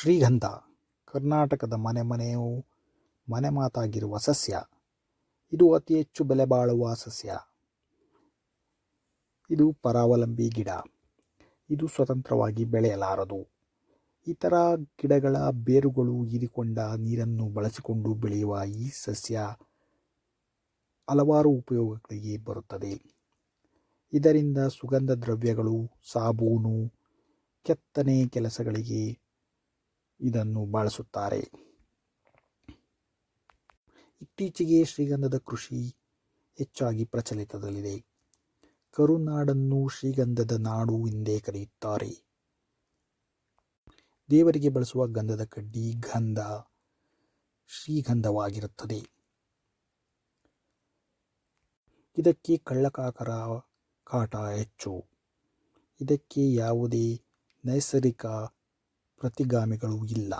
ಶ್ರೀಗಂಧ, ಕರ್ನಾಟಕದ ಮನೆ ಮನೆಯೂ ಮನೆ ಮಾತಾಗಿರುವ ಸಸ್ಯ. ಇದು ಅತಿ ಹೆಚ್ಚು ಬೆಲೆ ಬಾಳುವ ಸಸ್ಯ. ಇದು ಪರಾವಲಂಬಿ ಗಿಡ. ಇದು ಸ್ವತಂತ್ರವಾಗಿ ಬೆಳೆಯಲಾರದು. ಇತರ ಗಿಡಗಳ ಬೇರುಗಳು ಹೀರಿಕೊಂಡ ನೀರನ್ನು ಬಳಸಿಕೊಂಡು ಬೆಳೆಯುವ ಈ ಸಸ್ಯ ಹಲವಾರು ಉಪಯೋಗಗಳಿಗೆ ಬರುತ್ತದೆ. ಇದರಿಂದ ಸುಗಂಧ ದ್ರವ್ಯಗಳು, ಸಾಬೂನು, ಕೆತ್ತನೆ ಕೆಲಸಗಳಿಗೆ ಇದನ್ನು ಬಳಸುತ್ತಾರೆ. ಇತ್ತೀಚೆಗೆ ಶ್ರೀಗಂಧದ ಕೃಷಿ ಹೆಚ್ಚಾಗಿ ಪ್ರಚಲಿತದಲ್ಲಿದೆ. ಕರುನಾಡನ್ನು ಶ್ರೀಗಂಧದ ನಾಡು ಎಂದೇ ಕರೆಯುತ್ತಾರೆ. ದೇವರಿಗೆ ಬಳಸುವ ಗಂಧದ ಕಡ್ಡಿ ಗಂಧ, ಶ್ರೀಗಂಧವಾಗಿರುತ್ತದೆ. ಇದಕ್ಕೆ ಕಳ್ಳಕಾಕರ ಕಾಟ ಹೆಚ್ಚು. ಇದಕ್ಕೆ ಯಾವುದೇ ನೈಸರ್ಗಿಕ ಪ್ರತಿಗಾಮಿಗಳು ಇಲ್ಲ